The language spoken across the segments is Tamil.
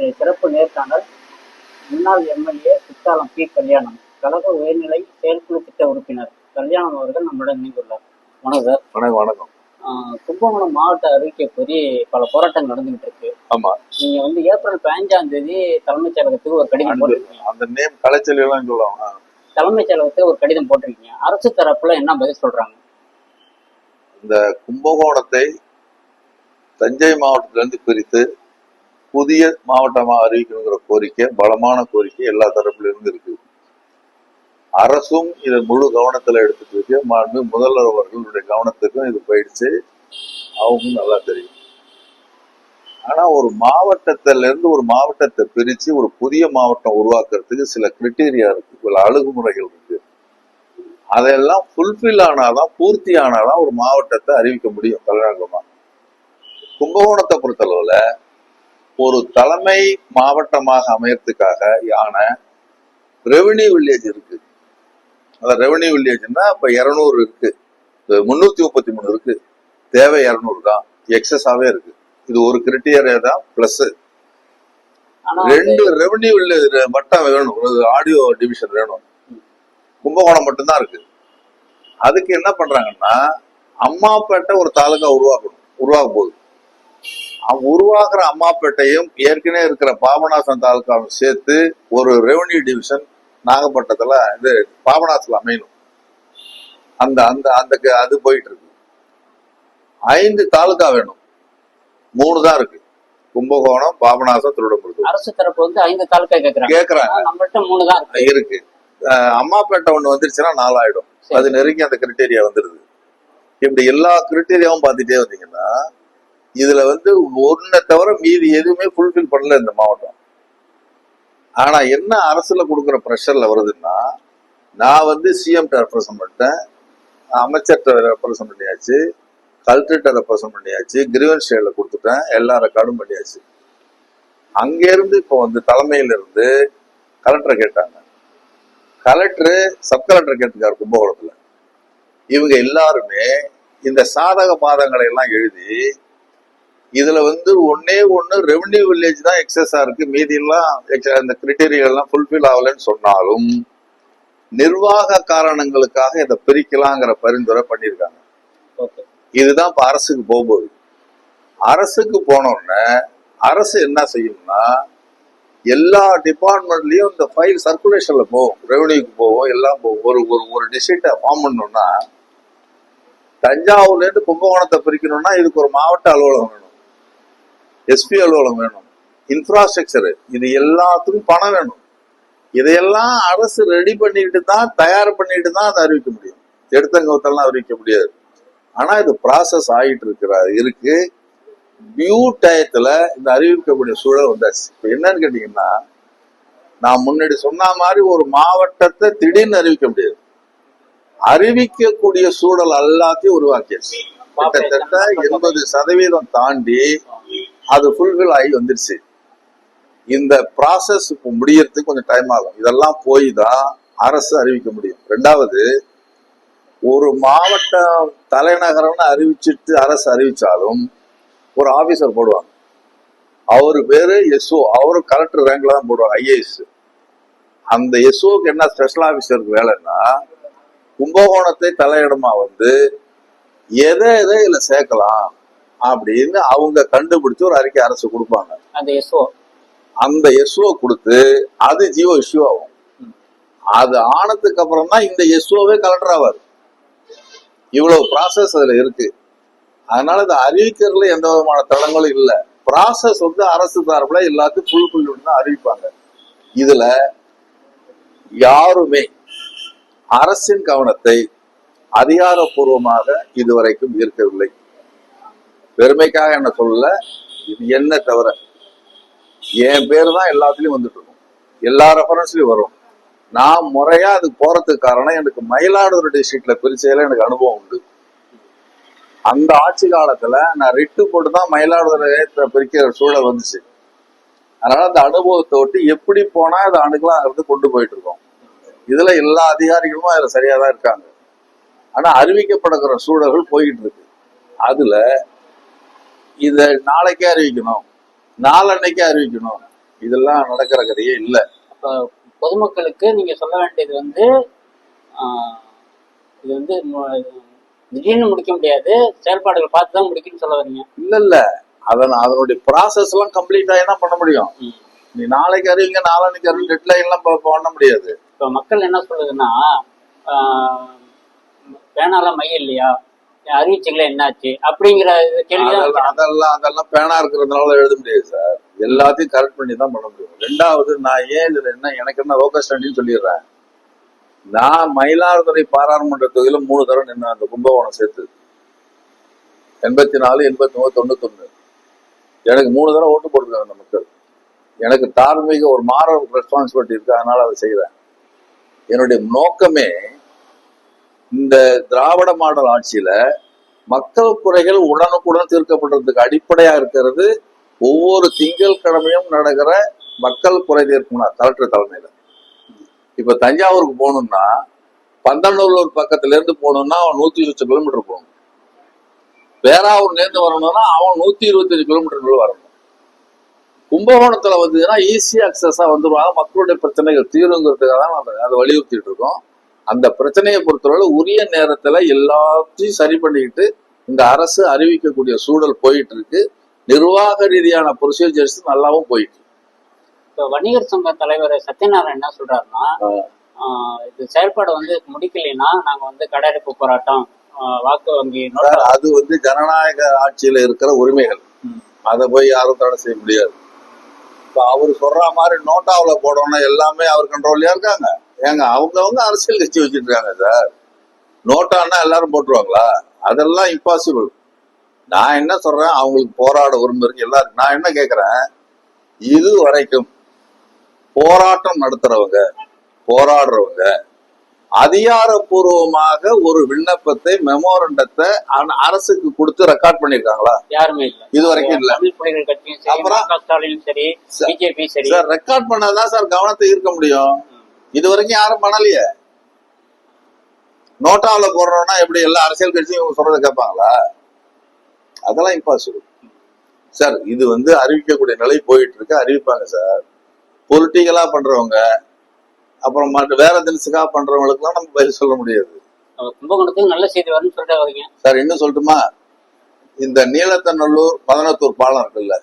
இன்றைய சிறப்பு நேர்காணல் முன்னாள் எம்எல்ஏ குற்றாலம் பி. கல்யாணம் கழக உயர்நிலை செயற்குழு திட்ட உறுப்பினர் கல்யாணம் அவர்கள் நம்முடன் இணைந்துள்ளார். வணக்கம் வணக்கம் வணக்கம். கும்பகோணம் மாவட்ட அறிவிக்கை கோரி பல போராட்டங்கள் நடந்துகிட்டு இருக்கு. ஆமா. நீங்க வந்து ஏப்ரல் பதினஞ்சாம் தேதி தலைமைச் செயலகத்துக்கு ஒரு கடிதம் போட்டிருக்கீங்க. அந்த நேம் கலைச்சல் எல்லாம் சொல்லுவாங்க தலைமைச் செயலகத்துக்கு ஒரு கடிதம் போட்டிருக்கீங்க. அரசு தரப்புல என்ன பதில் சொல்றாங்க? இந்த கும்பகோணத்தை தஞ்சை மாவட்டத்திலிருந்து பிரித்து புதிய மாவட்டமாக அறிவிக்கணுங்கிற கோரிக்கை பலமான கோரிக்கை எல்லா தரப்பிலிருந்து இருக்கு அரசும் இதை முழு கவனத்துல எடுத்துட்டு இருக்கு. மாண்பு முதல்வர் அவர்களுடைய கவனத்துக்கும் இது போயிடுச்சு. அவங்களும் நல்லா தெரியும். ஆனா ஒரு மாவட்டத்துல இருந்து ஒரு மாவட்டத்தை பிரிச்சு ஒரு புதிய மாவட்டம் உருவாக்குறதுக்கு சில கிரிட்டீரியா இருக்கு. சில அணுகுமுறைகள் இருக்கு. அதெல்லாம் ஃபுல்ஃபில் ஆனாதான் பூர்த்தி ஆனாதான் ஒரு மாவட்டத்தை அறிவிக்க முடியும் தலைநகரமா கும்பகோணத்தை பொறுத்தளவுல ஒரு தலைமை மாவட்டமாக அமையறதுக்காக யானை ரெவென்யூ வில்லேஜ் இருக்கு. அந்த ரெவென்யூ வில்லேஜ்னா இப்ப இருநூறு இருக்கு. முன்னூத்தி முப்பத்தி மூணு இருக்கு. தேவை இருநூறு தான். எக்ஸஸாவே இருக்கு. இது ஒரு கிரிட்டீரியா தான் பிளஸ் ரெண்டு ரெவென்யூ வில்லேஜ் வட்டம் வேணும். ஆடியோ டிவிஷன் வேணும். கும்பகோணம் மட்டும்தான் இருக்கு. அதுக்கு என்ன பண்றாங்கன்னா அம்மாப்பேட்டை ஒரு தாலுகா உருவாக்கணும். உருவாக போகுது அவன் உருவாக்குற அம்மாப்பேட்டையும் ஏற்கனவே இருக்கிற பாபநாசம் தாலுகாவும் சேர்த்து ஒரு ரெவென்யூ டிவிஷன் நாகப்பட்டினத்துல இது பாபநாசத்துல அமையணும். அந்த அந்த அந்த அது போயிட்டு இருக்கு ஐந்து தாலுகா வேணும். மூணு தான் இருக்கு. கும்பகோணம் பாபநாசம் திருவிடம்புத்தூர். அரசு தரப்பு வந்து ஐந்து தாலுக்கா கேக்குறாங்க. கேக்குறாங்க. ஆனா நம்மள்ட்ட மூணு தான் இருக்கு. அம்மாப்பேட்டை ஒண்ணு வந்துருச்சுன்னா நாலாயிடும். அது நெருங்கி அந்த கிரிட்டேரியா வந்துருது. இப்படி எல்லா கிரிட்டேரியாவும் பார்த்துட்டே வந்தீங்கன்னா இதுல வந்து ஒன்றை தவிர மீதி எதுவுமே ஃபுல்ஃபில் பண்ணல இந்த மாவட்டம். ஆனா என்ன அரசுல கொடுக்குற ப்ரெஷர்ல வருதுன்னா நான் வந்து சிஎம் ரெப்ரசன்ட் பண்ணிட்டேன் அமைச்சர்கிட்ட ரெப்ரசன்ட் பண்ணியாச்சு கலெக்டர்கிட்ட ரெப்ரசன்ட் பண்ணியாச்சு கிரீவன் ஸ்டேல கொடுத்துட்டேன் எல்லா ரெக்கார்டும் பண்ணியாச்சு. அங்கேருந்து இப்போ வந்து தலைமையில இருந்து கலெக்டரை கேட்டாங்க. கலெக்டர் சப் கலெக்டர் கேட்டிருக்காரு கும்பகோணத்துல. இவங்க எல்லாருமே இந்த சாதக பாதங்களை எல்லாம் எழுதி இதுல வந்து ஒன்னே ஒண்ணு ரெவென்யூ வில்லேஜ் தான் எக்ஸஸா இருக்கு. மீதி எல்லாம் அந்த கிரிட்டீரியா எல்லாம் ஃபுல்ஃபில் ஆகலைன்னு சொன்னாலும் நிர்வாக காரணங்களுக்காக இதை பிரிக்கலாங்கிற பரிந்துரை பண்ணியிருக்காங்க. இதுதான் இப்ப அரசுக்கு போகும்போது. அரசுக்கு போனோடனே அரசு என்ன செய்யும்னா எல்லா டிபார்ட்மெண்ட்லயும் இந்த ஃபைல் சர்க்குலேஷன்ல போகும். ரெவன்யூக்கு போகும் எல்லாம் போகும். ஒரு ஒரு ஒரு டிஸ்ட்ரிக்டை ஃபார்ம் பண்ணணும்னா தஞ்சாவூர்ல இருந்து கும்பகோணத்தை பிரிக்கணும்னா இதுக்கு ஒரு மாவட்ட அலுவலகம் வேணும். எஸ்பி அலுவலகம் வேணும். இன்ஃப்ராஸ்ட்ரக்சர் இது எல்லாத்துக்கும் பணம் வேணும். இதையெல்லாம் அரசு ரெடி பண்ணிட்டு தான் தயார் பண்ணிட்டு தான் அதை அறிவிக்க முடியும். எடுத்தங்கவத்தெல்லாம் அறிவிக்க முடியாது. ஆனா இது ப்ராசஸ் ஆகிட்டு இருக்கிற இருக்கு. டியூ டயத்துல இந்த அறிவிக்கக்கூடிய சூழல் வந்தாச்சு. இப்ப என்னன்னு கேட்டீங்கன்னா நான் முன்னாடி சொன்ன மாதிரி ஒரு மாவட்டத்தை திடீர்னு அறிவிக்க முடியாது. அறிவிக்கக்கூடிய சூழல் எல்லாத்தையும் உருவாக்கியாச்சு. கிட்டத்தட்ட எண்பது சதவீதம் தாண்டி அது ஃபுல்ஃபில் ஆகி வந்துருச்சு. இந்த ப்ராசஸ் இப்போ முடியறதுக்கு கொஞ்சம் டைம் ஆகும். இதெல்லாம் போய் தான் அரசு அறிவிக்க முடியும். ரெண்டாவது ஒரு மாவட்டம் தலைநகரம்னு அறிவிச்சிட்டு அரசு அறிவிச்சாலும் ஒரு ஆபீசர் போடுவாங்க. அவரு பேரு எஸ்ஓ அவரும் கலெக்டர் ரேங்க்ல தான் போடுவாங்க ஐஏஎஸ் அந்த எஸ்ஓக்கு என்ன ஸ்பெஷல் ஆபீசருக்கு வேலைன்னா கும்பகோணத்தை தலையிடமா வந்து எதை எதை இதில் சேர்க்கலாம் அப்படின்னு அவங்க கண்டுபிடிச்சு ஒரு அறிக்கை அரசு கொடுப்பாங்க. அந்த எஸ்ஓ அந்த எஸ்ஓ கொடுத்து அது ஜியோ இஷ்யூ ஆகும். அது ஆனதுக்கு அப்புறம் தான் இந்த எஸ்ஓவே கலெக்டர் ஆவார். இவ்வளவு ப்ராசஸ் அதுல இருக்கு. அதனால இந்த அறிவிக்கிறதுல எந்த விதமான தடங்களும் இல்லை. ப்ராசஸ் வந்து அரசு தரப்புல எல்லாத்தையும் ஃபுல் ஃபுல் தான் அறிவிப்பாங்க. இதுல யாருமே அரசின் கவனத்தை அதிகாரப்பூர்வமாக இதுவரைக்கும் ஈர்க்கவில்லை. பெருமைக்காக என்ன சொல்லல? இது என்ன தவிர? என் பேர் தான் எல்லாத்துலயும் வந்துட்டு இருக்கும். எல்லா ரெஃபரன்ஸ்லயும் வரும். நான் முறையா அதுக்கு போறதுக்கு காரணம் எனக்கு மயிலாடுதுறை டிஸ்ட்ரிக்ட்ல பிரிச்சதுல எனக்கு அனுபவம் உண்டு. அந்த ஆட்சி காலத்துல நான் ரிட்டு போட்டு தான் மயிலாடுதுறை பிரிக்கிற சூழல் வந்துச்சு. அதனால அந்த அனுபவத்தை விட்டு எப்படி போனா அதை அணுகலாங்கிறது கொண்டு போயிட்டு இருக்கோம். இதுல எல்லா அதிகாரிகளும் அதுல சரியா தான் இருக்காங்க. ஆனா அறிவிக்கப்படுகிற சூழல்கள் போயிட்டு இருக்கு. அதுல இத நாளைக்கே அறிவிக்கணும். நாளன்னைக்கே அறிவிக்கணும். இதெல்லாம் நடக்கிற கதையே இல்ல. பொதுமக்களுக்கு நீங்க சொல்ல வேண்டியது வந்து இது வந்து திடீர்னு முடிக்க முடியாது. செயல்பாடுகள் பார்த்து தான் முடிக்கணும்னு சொல்ல வரீங்க. இல்ல இல்ல. அதன் அதனுடைய ப்ராசஸ் எல்லாம் கம்ப்ளீட் ஆகி தான் பண்ண முடியும். நீ நாளைக்கு அறிவிங்க நாளைக்கு அறிவிங்க டெட்லைன் எல்லாம் பண்ண முடியாது. இப்போ மக்கள் என்ன சொல்லுதுன்னா பேனாலாம் மை இல்லையா? அறிவிச்சிங்களே என்னாச்சு? அப்படிங்கிற கேள்வி அதெல்லாம் அதெல்லாம் பேனா இருக்கிறதுனால எழுத முடியாது சார் எல்லாத்தையும் கரெக்ட் பண்ணி தான் பண்ண முடியும் ரெண்டாவது நான் ஏன் இதுல என்ன எனக்கு என்ன லோக்கல் ஸ்டாண்டின்னு சொல்லிடுறேன். நான் மயிலாடுதுறை பாராளுமன்ற தொகுதியில மூணு தடவை நின்று அந்த கும்பகோணம் சேர்த்து. எண்பத்தி நாலு எண்பத்தி மூணு தொண்ணூத்தொன்னு. எனக்கு மூணு தடவை ஓட்டு போட்டிருக்காங்க அந்த மக்கள். எனக்கு தார்மீக ஒரு மாற ரெஸ்பான்சிபிலிட்டி இருக்கு அதனால அதை செய்யறேன் என்னுடைய நோக்கமே இந்த திராவிட மாடல் ஆட்சியில மக்கள் குறைகள் உடனுக்குடன் தீர்க்கப்படுறதுக்கு அடிப்படையா இருக்கிறது. ஒவ்வொரு திங்கள் கிழமையும் நடக்கிற மக்கள் குறை தீர்ப்புனா கலெக்டர் தலைமையில. இப்ப தஞ்சாவூருக்கு போகணும்னா பந்தநல்லூர் பக்கத்துல இருந்து போகணும்னா அவன் நூத்தி இருபத்தி கிலோமீட்டர் போகணும். பேராவூர்ல இருந்து வரணும்னா அவன் நூத்தி இருபத்தஞ்சு கிலோமீட்டர் வரணும். கும்பகோணத்துல வந்ததுன்னா ஈஸி அக்சஸா வந்துருவாங்க. மக்களுடைய பிரச்சனைகள் தீருங்கிறதுக்காக தான் அதை வலியுறுத்திட்டு இருக்கோம். அந்த பிரச்சனையை பொறுத்தவரை உரிய நேரத்துல எல்லாத்தையும் சரி பண்ணிக்கிட்டு இந்த அரசு அறிவிக்கக்கூடிய சூழல் போயிட்டு இருக்கு நிர்வாக ரீதியான ப்ரொசீஜர்ஸ் நல்லாவும் போயிட்டு. இப்போ வணிகர் சங்க தலைவர் சத்யநாராயண் என்ன சொல்றாருன்னா இது செயல்பாடு வந்து முடிக்கலைன்னா நாங்க வந்து கடையடைப்பு போராட்டம் வாக்கு வங்கி அது வந்து ஜனநாயக ஆட்சியில இருக்கிற உரிமைகள். அதை போய் யாரும் தடை செய்ய முடியாது. இப்ப அவர் சொல்ற மாதிரி நோட்டாவுல போடணும்னா எல்லாமே அவர் கண்ட்ரோல்லயா இருக்காங்க? ஏங்க அவங்கவங்க அரசியல் கட்சி வச்சுட்டு இருக்காங்க சார். நோட்டான்னா எல்லாரும் போட்டுருவாங்களா? அதெல்லாம் இம்பாசிபிள் நான் என்ன சொல்றேன் அவங்களுக்கு போராட இருக்கு எல்லாரும் நான் என்ன கேக்குறேன் இது வரைக்கும் போராட்டம் நடத்துறவங்க போராடுறவங்க அதிகாரப்பூர்வமாக ஒரு விண்ணப்பத்தை மெமோரண்டத்தை அரசுக்கு கொடுத்து ரெக்கார்ட் பண்ணிருக்காங்களா? யாருமே இல்ல. இது வரைக்கும் இல்ல. அப்புறம்? சரி பிஜேபி சார். ரெக்கார்ட் பண்ணாதான் சார் கவனத்தை ஈர்க்க முடியும். இது வரைக்கும் யாரும் பண்ணலையே. நோட்டாவுல போடுறோம்னா எப்படி எல்லா அரசியல் கட்சியும் இவங்க சொல்றதை கேட்பாங்களா? அதெல்லாம் இம்பாசிபிள் சார் இது வந்து அறிவிக்கக்கூடிய நிலை போயிட்டு இருக்கு அறிவிப்பாங்க சார். பொலிட்டிக்கலா பண்றவங்க அப்புறம் மற்ற வேற தினசுக்காக பண்றவங்களுக்குலாம் நம்ம பதில் சொல்ல முடியாது. கும்பகோணத்துக்கு நல்ல செய்தி வரும்னு சொல்லிட்டு வரீங்க சார் இன்னும் சொல்லட்டுமா? இந்த நீலத்தநல்லூர் பதனத்தூர் பாலம் இருக்குல்ல.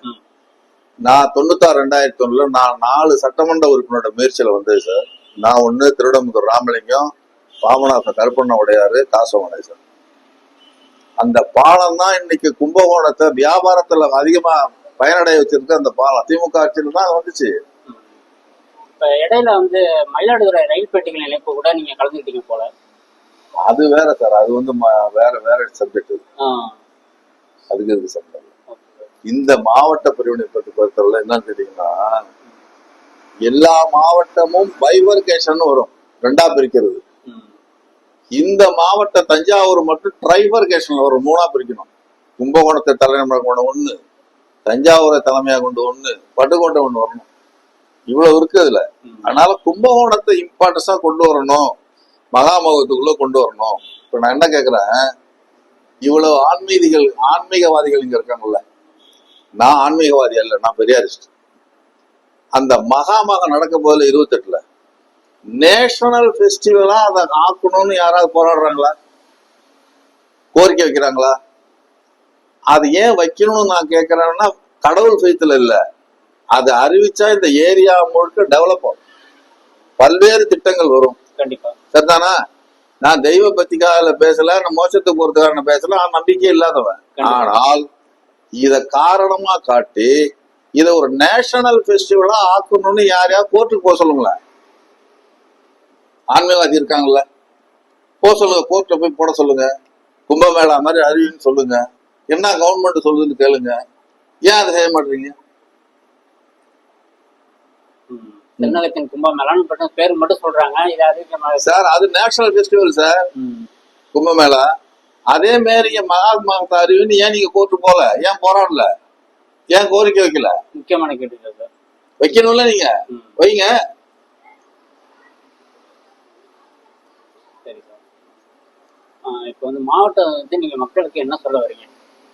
நான் தொண்ணூத்தாறு ரெண்டாயிரத்தி ஒண்ணுல நான் நாலு சட்டமன்ற உறுப்பினரோட முயற்சியில வந்தது சார். நான் ஒண்ணு திருடமுதூர் ராமலிங்கம் பாபநாசம் கருப்பண்ண உடையாரு சார். அந்த பாலம் தான் இன்னைக்கு கும்பகோணத்தை வியாபாரத்துல அதிகமா பயனடைய வச்சிருக்க அந்த பாலம். திமுக ஆட்சியில் தான் வந்துச்சு. இப்ப இடையில வந்து மயிலாடுதுறை ரயில் பெட்டிகள் இணைப்பு கூட நீங்க கலந்துக்கிட்டீங்க போல. அது வேற சார். அது வந்து வேற வேற சப்ஜெக்ட் அதுக்கு இருக்கு சம்பந்தம். இந்த மாவட்ட பிரிவினை பற்றி பொறுத்தவரை என்னன்னு கேட்டீங்கன்னா எல்லா மாவட்டமும் பைவர்கேஷன் வரும். ரெண்டா பிரிக்கிறது. இந்த மாவட்ட தஞ்சாவூர் மட்டும் ட்ரைபர்கேஷன்ல வரும். மூணா பிரிக்கணும். கும்பகோணத்தை தலைமையாக கொண்டு ஒண்ணு தஞ்சாவூரை தலைமையாக கொண்டு ஒண்ணு பட்டுக்கோட்டை ஒண்ணு வரணும். இவ்வளவு இருக்கு அதுல. அதனால கும்பகோணத்தை இம்பார்ட்டன்ஸா கொண்டு வரணும். மகாமகத்துக்குள்ள கொண்டு வரணும். இப்ப நான் என்ன கேக்குறேன்? இவ்வளவு ஆன்மீதிகள் ஆன்மீகவாதிகள் இங்க இருக்காங்கல்ல. நான் ஆன்மீகவாதி அல்ல நான் பெரியாரிஸ்ட். அந்த மகாமகம் நடக்க போதில் இருபத்தெட்டுல. நேஷனல் ஃபெஸ்டிவலா அதை ஆக்கணும்னு யாராவது போராடுறாங்களா? கோரிக்கை வைக்கிறாங்களா? அது ஏன் வைக்கணும்னு நான் கேட்கறேன்னா கடவுள் ஃபெய்த்தில் இல்ல. அது அறிவிச்சா இந்த ஏரியா முழுக்க டெவலப் ஆகும். பல்வேறு திட்டங்கள் வரும். கண்டிப்பா. சரிதானா? நான் தெய்வ பத்திக்காக பேசல நான் மோசத்துக்கு போறதுக்காக பேசல நான் நம்பிக்கை இல்லாதவன். ஆனால் இத காரணமா காட்டி இத ஒரு நேஷனல் ஃபெஸ்டிவலா ஆக்கணும்னு யார் யார் கோர்ட்டுக்கு போக சொல்லுங்களேன். ஆன்மீகவாதி இருக்காங்கல்ல. போக சொல்லுங்க கோர்ட்ல போய் போட சொல்லுங்க. கும்பமேளா மாதிரி அறிவின்னு சொல்லுங்க. என்ன கவர்மெண்ட் சொல்லுதுன்னு கேளுங்க. ஏன் அதை செய்ய மாட்டீங்க. தென்னகத்தின் கும்பமேளான்னு பேர் மட்டும் சொல்றாங்க. இது அறிவிக்க சார் அது நேஷனல் ஃபெஸ்டிவல் சார். கும்பமேளா. அதே மாதிரி மகாத்மா அறிவுன்னு ஏன் நீங்க கோர்ட்டு போல ஏன் போராடல? ஏன் கோரிக்கை வைக்கல? முக்கியமான கேள்வி சார். வைக்கணும்ல நீங்க. வைங்க. சரி சார். ஆஹ் இப்போ வந்து மாவட்டம் வந்து நீங்க மக்களுக்கு என்ன சொல்ல வரீங்க?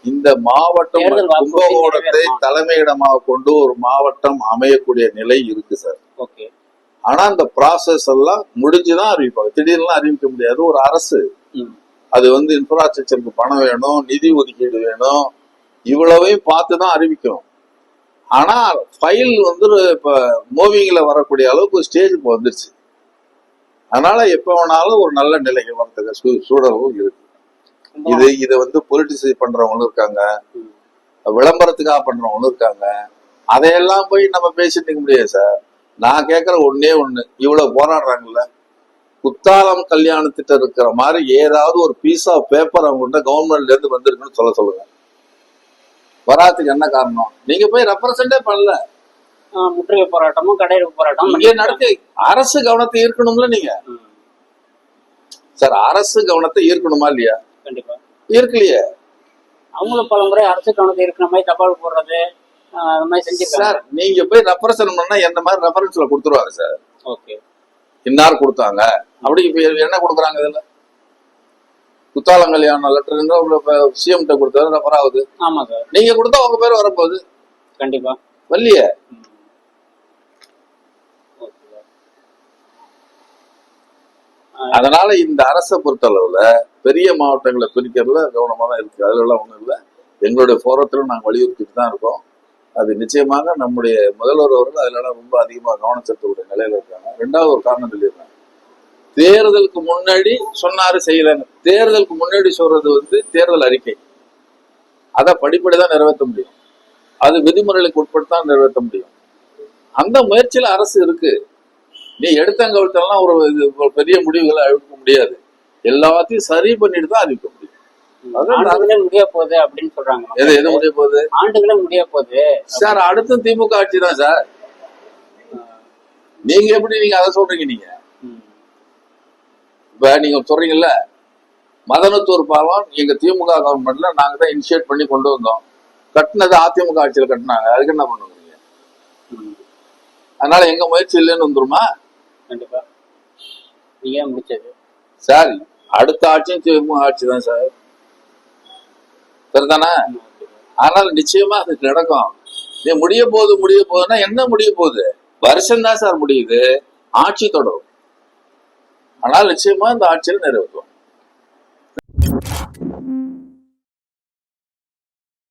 இந்த மாவட்டம் கும்பகோணத்தை? தலைமையிடமாக கொண்டு ஒரு மாவட்டம் அமையக்கூடிய நிலை இருக்கு சார். ஓகே. ஆனா அந்த ப்ராசஸ் எல்லாம் முடிஞ்சுதான் அறிவிப்பாங்க. திடீர்னு அறிவிக்க முடியாது. ஒரு அரசு. அது வந்து இன்ஃப்ராஸ்ட்ரக்சருக்கு பணம் வேணும் நிதி ஒதுக்கீடு வேணும். இவ்வளவையும் பார்த்து தான் அறிவிக்கும் ஆனா ஃபைல் வந்து இப்ப மூவிங்ல வரக்கூடிய அளவுக்கு ஸ்டேஜ் இப்போ வந்துருச்சு. அதனால எப்ப வேணாலும் ஒரு நல்ல நிலைக்கு வரதுக்கு சூ- சூழலும் இருக்கு. இது இதை வந்து பொலிட்டிசை பண்றவங்களும் இருக்காங்க. விளம்பரத்துக்காக பண்றவங்களும் இருக்காங்க. அதையெல்லாம் போய் நம்ம பேசிட்டு இருக்க முடியாது சார். நான் கேட்கற ஒண்ணே ஒண்ணு. இவ்வளவு போராடுறாங்கல்ல. குத்தாலம் கல்யாணத்திட்ட இருக்கிற மாதிரி ஏதாவது ஒரு பீஸ் ஆஃப் பேப்பர் அவங்ககிட்ட கவர்மெண்ட்ல இருந்து வந்திருக்குன்னு சொல்ல சொல்லுங்க. வராதுக்கு என்ன காரணம்? நீங்க போய் ரெப்ரசென்டே பண்ணல. முற்றுகை போராட்டமும் கடையெடுப்பு போராட்டமும் இங்கே நடத்தி அரசு கவனத்தை ஈர்க்கணும்ல நீங்க? சார் அரசு கவனத்தை ஈர்க்கணுமா இல்லையா? கண்டிப்பா. ஈர்க்கலையே. அவங்களும் பல முறை அரசு கவனத்தை இருக்கிற மாதிரி தபால் போடுறது அது மாதிரி சார் நீங்க போய் ரெப்ரசன்ட் பண்ணா என்ன மாதிரி ரெஃபரன்ஸ்ல கொடுத்துருவாங்க சார்? ஓகே. இன்னார் கொடுத்தாங்க. அப்படி இப்ப என்ன கொடுக்குறாங்க இதுல? குத்தாலம் கல்யாணம் லெட்டர் சிஎம் கிட்ட கொடுத்தது ரெஃபர் ஆகுது. ஆமா சார் நீங்க கொடுத்தா உங்க பேர் வரப்போகுது. கண்டிப்பா. வரலையே. அதனால இந்த அரசை பொறுத்தளவுல பெரிய மாவட்டங்களை பிரிக்கிறதுல கவனமா தான் இருக்கு. அதுல எல்லாம் ஒண்ணும் இல்லை. எங்களுடைய போராட்டத்தில் நாங்கள் வலியுறுத்திட்டு தான் இருக்கோம். அது நிச்சயமாக நம்முடைய முதல்வர் அவர்கள் அதுலலாம் ரொம்ப அதிகமாக கவனம் செலுத்தக்கூடிய நிலையில இருக்காங்க. ரெண்டாவது ஒரு காரணம் சொல்லிடுறேன். தேர்தலுக்கு முன்னாடி சொன்னாரு செய்யலன்னு. தேர்தலுக்கு முன்னாடி சொல்றது வந்து தேர்தல் அறிக்கை. அதை படிப்படி தான் நிறைவேற்ற முடியும். அது விதிமுறைகளுக்கு உட்பட்டு தான் நிறைவேற்ற முடியும். அந்த முயற்சியில அரசு இருக்கு. நீ எடுத்தங்கவிட்டெல்லாம் ஒரு இது ஒரு பெரிய முடிவுகளை அறிவிக்க முடியாது. எல்லாத்தையும் சரி பண்ணிட்டு தான் அறிவிக்க முடியும். ஆண்டுகளே முடிய போகுது அப்படின்னு சொல்றாங்க. எது எது முடிய போகுது? ஆண்டுகளே முடிய போகுது. சார் அடுத்து திமுக ஆட்சி தான் சார். நீங்க எப்படி நீங்க அதை சொல்றீங்க நீங்க. இப்ப நீங்க சொல்றீங்கல்ல மதனத்தூர் பாலம் எங்க திமுக கவர்மெண்ட்ல நாங்க தான் இனிஷியேட் பண்ணி கொண்டு வந்தோம். கட்டினது அதிமுக ஆட்சியில் கட்டினாங்க. அதுக்கு என்ன பண்ணுவீங்க. அதனால எங்க முயற்சி இல்லைன்னு வந்துருமா? கண்டிப்பா. நீங்க முடிச்சது? சார் அடுத்த ஆட்சியும் திமுக ஆட்சி தான் சார். சரிதானே. ஆனால் நிச்சயமா அது நடக்கும். நீ முடிய போகுது முடிய போகுதுன்னா என்ன முடிய போகுது? வருஷம் தான் சார் முடியுது. ஆட்சி தொடரும். ஆனால் நிச்சயமா இந்த ஆட்சியில் நிறைவேறும்